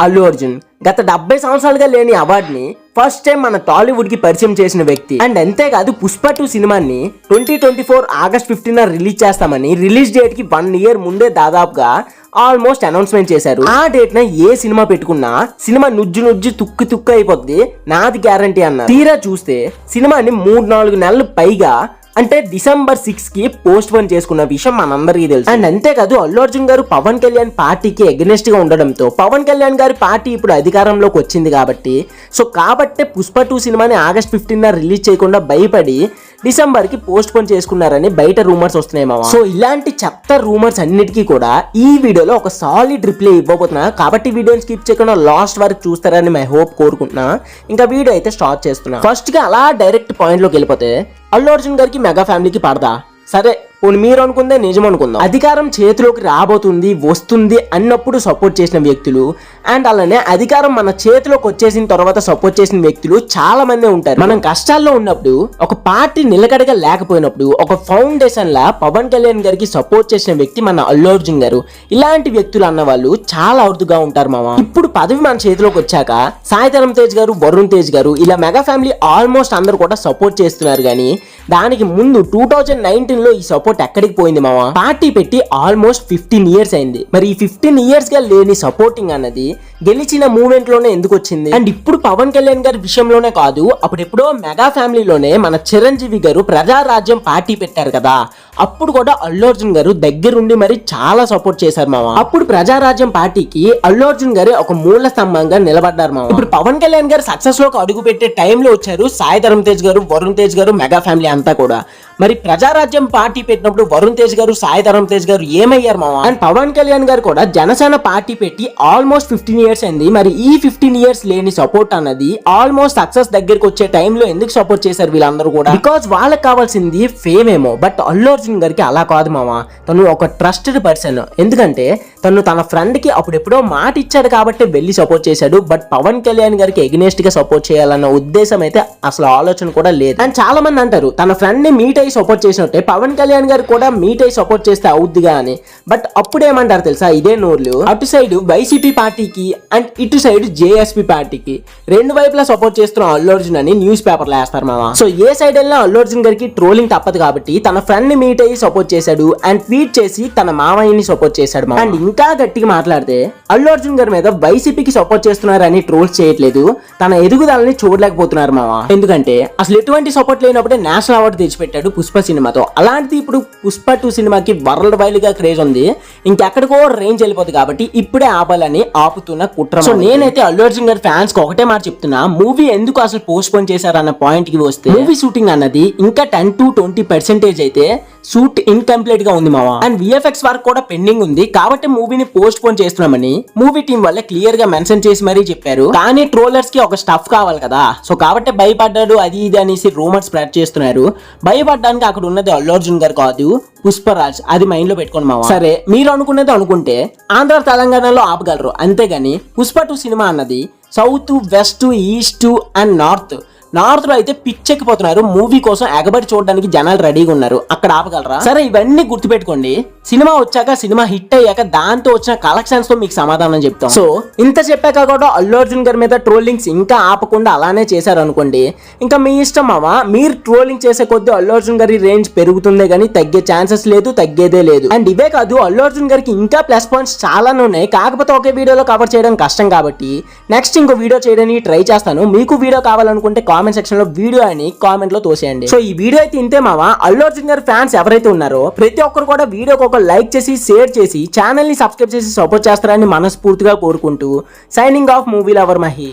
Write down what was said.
అల్లు అర్జున్ గత డెబ్బై సంవత్సరాలుగా లేని అవార్డుని ఫస్ట్ టైం మన టాలీవుడ్కి పరిచయం చేసిన వ్యక్తి. అండ్ అంతేకాదు పుష్ప టూ సినిమాని twenty twenty four August fifteen release చేస్తామని రిలీజ్ డేట్కి వన్ ఇయర్ ముందే దాదాపుగా ఆల్మోస్ట్ అనౌన్స్మెంట్ చేశారు. ఆ డేట్ న ఏ సినిమా పెట్టుకున్నా సినిమా నుజ్జు నుజ్జు తుక్కు తుక్కు అయిపోద్ది. నాది గ్యారంటీ అన్నారు. తీరా చూస్తే సినిమాని మూడు నాలుగు నెలలు పైగా అంటే డిసెంబర్ సిక్స్కి పోస్ట్ పోన్ చేసుకున్న విషయం మనందరికీ తెలుసు. అండ్ అంతేకాదు అల్లు అర్జున్ గారు పవన్ కళ్యాణ్ పార్టీకి అగెనెస్ట్గా ఉండడంతో పవన్ కళ్యాణ్ గారి పార్టీ ఇప్పుడు అధికారంలోకి వచ్చింది కాబట్టి సో కాబట్టే పుష్ప టూ సినిమాని ఆగస్ట్ ఫిఫ్టీన్ రిలీజ్ చేయకుండా భయపడి డిసెంబర్కి పోస్ట్ పోన్ చేసుకున్నారని బయట రూమర్స్ వస్తున్నాయి మామ సో ఇలాంటి చెత్త రూమర్స్ అన్నిటికీ కూడా ఈ వీడియోలో ఒక సాలిడ్ రిప్లై ఇవ్వబోతున్నా. కాబట్టి వీడియోని స్కిప్ చేయకుండా లాస్ట్ వరకు చూస్తారని మై హోప్ కోరుకుంటున్నా. ఇంకా వీడియో అయితే స్టార్ట్ చేస్తున్నా. ఫస్ట్గా అలా డైరెక్ట్ పాయింట్లోకి వెళ్ళిపోతే అల్లు అర్జున్ గారికి మెగా ఫ్యామిలీకి పడదా? సరే పోనీ మీరు అనుకుందే నిజం అనుకుందాం అధికారం చేతిలోకి రాబోతుంది వస్తుంది అన్నప్పుడు సపోర్ట్ చేసిన వ్యక్తులు అండ్ అలానే అధికారం మన చేతిలోకి వచ్చేసిన తర్వాత సపోర్ట్ చేసిన వ్యక్తులు చాలా మంది ఉంటారు. మనం కష్టాల్లో ఉన్నప్పుడు ఒక పార్టీ నిలకడగా లేకపోయినప్పుడు ఒక ఫౌండేషన్ లా పవన్ కళ్యాణ్ గారికి సపోర్ట్ చేసిన వ్యక్తి మన అల్లు అర్జున్ గారు. ఇలాంటి వ్యక్తులు అన్న వాళ్ళు చాలా అరుదుగా ఉంటారు మామ. ఇప్పుడు పదవి మన చేతిలోకి వచ్చాక సాయితరం తేజ్ గారు వరుణ్ తేజ్ గారు ఇలా మెగా ఫ్యామిలీ ఆల్మోస్ట్ అందరు కూడా సపోర్ట్ చేస్తున్నారు కానీ దానికి ముందు టూ థౌజండ్ నైన్టీన్లో ఈ సపోర్ట్ ఎక్కడికి పోయింది మామ పార్టీ పెట్టి ఆల్మోస్ట్ ఫిఫ్టీన్ ఇయర్స్ అయింది. మరి ఈ ఫిఫ్టీన్ ఇయర్స్గా లేని సపోర్టింగ్ అన్నది గెలిచిన మూమెంట్లోనే ఎందుకు వచ్చింది? అండ్ ఇప్పుడు పవన్ కళ్యాణ్ గారి విషయంలోనే కాదు అప్పుడు ఎప్పుడో మెగా ఫ్యామిలీలోనే మన చిరంజీవి గారు ప్రజారాజ్యం పార్టీ పెట్టారు కదా. అప్పుడు కూడా అల్లు అర్జున్ గారు దగ్గరుండి మరి చాలా సపోర్ట్ చేశారు మామ అప్పుడు ప్రజారాజ్యం పార్టీకి అల్లు అర్జున్ గారు ఒక మూల స్తంభంగా నిలబడ్డారు మామ ఇప్పుడు పవన్ కళ్యాణ్ గారు సక్సెస్లోకి అడుగు పెట్టే టైంలో వచ్చారు సాయి ధరమ్ తేజ్ గారు వరుణ్ తేజ్ గారు మెగా ఫ్యామిలీ అంతా కూడా. మరి ప్రజారాజ్యం పార్టీ పెట్టినప్పుడు వరుణ్ తేజ్ గారు సాయి ధరమ్ తేజ్ గారు ఏమయ్యారు మామ? అండ్ పవన్ కళ్యాణ్ గారు కూడా జనసేన పార్టీ పెట్టి ఆల్మోస్ట్ ఫిఫ్టీన్ ఇయర్స్ అయింది. మరి ఈ ఫిఫ్టీన్ ఇయర్స్ లేని సపోర్ట్ అన్నది ఆల్మోస్ట్ సక్సెస్ దగ్గరికి వచ్చే టైంలో ఎందుకు సపోర్ట్ చేశారు వీళ్ళందరూ కూడా? బికాజ్ వాళ్ళకి కావాల్సింది ఫేమ్ ఏమో. బట్ అల్లు అర్జున్ గారికి అలా కాదు మామ. తను ఒక ట్రస్టెడ్ పర్సన్ ఎందుకంటే తను తన ఫ్రెండ్కి అప్పుడెప్పుడో మాట ఇచ్చాడు కాబట్టి వెళ్ళి సపోర్ట్ చేశాడు. బట్ పవన్ కళ్యాణ్ గారికి ఎగ్నెస్ట్గా సపోర్ట్ చేయాలన్న ఉద్దేశం అయితే అసలు ఆలోచన కూడా లేదు. అండ్ చాలా మంది అంటారు తన ఫ్రెండ్ని మీట్ అయ్యి సపోర్ట్ చేసినట్టే పవన్ కళ్యాణ్ గారు కూడా మీట్ అయి సపోర్ట్ చేస్తే అవుద్దిగా అని బట్ అప్పుడు ఏమంటారు తెలుసా? ఇదే నోర్లు. అటు సైడ్ వైసీపీ పార్టీకి అండ్ ఇటు సైడ్ జేఎస్పీ పార్టీకి రెండు వైపులా సపోర్ట్ చేస్తున్న అల్లు అర్జున్ అని న్యూస్ పేపర్లో వేస్తారు మామ. సో ఏ సైడ్ వెళ్ళినా అల్లు అర్జున్ గారికి ట్రోలింగ్ తప్పదు కాబట్టి తన ఫ్రెండ్ని మీట్ అయ్యి సపోర్ట్ చేశాడు అండ్ ట్వీట్ చేసి తన మామయ్యని సపోర్ట్ చేశాడు అండ్ ఇంకా గట్టిగా మాట్లాడితే అల్లు అర్జున్ గారి మీద వైసీపీకి సపోర్ట్ చేస్తున్నారని ట్రోల్స్ చేయట్లేదు. తన ఎదుగుదలని చూడలేకపోతున్నారు మామ. ఎందుకంటే అసలు ఎటువంటి సపోర్ట్ లేనప్పుడే నేషనల్ అవార్డు తెచ్చిపెట్టాడు పుష్ప సినిమాతో. అలాంటిది ఇప్పుడు పుష్ప టూ సినిమాకి వరల్డ్ వైడ్గా క్రేజ్ ఉంది. ఇంకెక్కడికో రేంజ్ వెళ్ళిపోతుంది కాబట్టి ఇప్పుడే ఆపాలని ఆపుతున్న కుట్ర సో నేనైతే అల్లు అర్జున్ గారి ఫ్యాన్స్కి ఒకటే మాట చెప్తున్నా. మూవీ ఎందుకు అసలు పోస్ట్ పోన్ చేశారన్న పాయింట్కి వస్తే మూవీ షూటింగ్ అన్నది ఇంకా టెన్ టు ట్వంటీ పర్సెంటేజ్ అయితే షూట్ ఇన్కంప్లీట్గా ఉంది మావా. అండ్ విఎఫ్ఎక్స్ వర్క్ కూడా పెండింగ్ ఉంది. కాబట్టి మూవీని పోస్ట్ పోన్ చేస్తున్నామని మూవీ టీం వల్ల క్లియర్గా మెన్షన్ చేసి మరీ చెప్పారు. కానీ ట్రోలర్స్కి ఒక స్టఫ్ కావాలి కదా. సో కాబట్టి భయపడ్డాడు అది ఇది అనేసి రూమర్ స్ప్రెడ్ చేస్తున్నారు. భయపడడానికి అక్కడ ఉన్నది అల్లు అర్జున్ గారు కాదు పుష్పరాజ్. అది మైండ్లో పెట్టుకోండి మావా. సరే మీరు అనుకునేది అనుకుంటే ఆంధ్ర తెలంగాణలో ఆపగలరు. అంతేగాని పుష్ప టూ సినిమా అన్నది south west east and north నార్త్లో అయితే పిచ్చెక్కిపోతున్నారు. మూవీ కోసం ఎగబడి చూడడానికి జనాలు రెడీగా ఉన్నారు. అక్కడ ఆపగలరా? సరే ఇవన్నీ గుర్తుపెట్టుకోండి. సినిమా వచ్చాక సినిమా హిట్ అయ్యాక దాంతో వచ్చిన కలెక్షన్స్తో మీకు సమాధానం చెప్తాం. సో ఇంత చెప్పాక కూడా అల్లు అర్జున్ గారి మీద ట్రోలింగ్స్ ఇంకా ఆపకుండా అలానే చేశారు అనుకోండి. ఇంకా మీ ఇష్టం మామ మీరు ట్రోలింగ్ చేసే కొద్ది అల్లు అర్జున్ గారి రేంజ్ పెరుగుతుందే కానీ తగ్గే ఛాన్సెస్ లేదు తగ్గేదే లేదు. అండ్ ఇవే కాదు అల్లు అర్జున్ గారికి ఇంకా ప్లస్ పాయింట్స్ చాలానే ఉన్నాయి. కాకపోతే ఒకే వీడియోలో కవర్ చేయడం కష్టం కాబట్టి నెక్స్ట్ ఇంకో వీడియో చేయడానికి ట్రై చేస్తాను. మీకు వీడియో కావాలనుకుంటే కామెంట్ సెక్షన్లో వీడియో అని కామెంట్లో తోసేయండి. సో ఈ వీడియో అయితే ఇంతే మావా? అల్లు అర్జున్ గారి ఫ్యాన్స్ ఎవరైతే ఉన్నారో ప్రతి ఒక్కరు కూడా వీడియోకి ఒక లైక్ చేసి షేర్ చేసి ఛానల్ని సబ్స్క్రైబ్ చేసి సపోర్ట్ చేస్తారని మనస్ఫూర్తిగా కోరుకుంటూ signing off movie lover Mahi.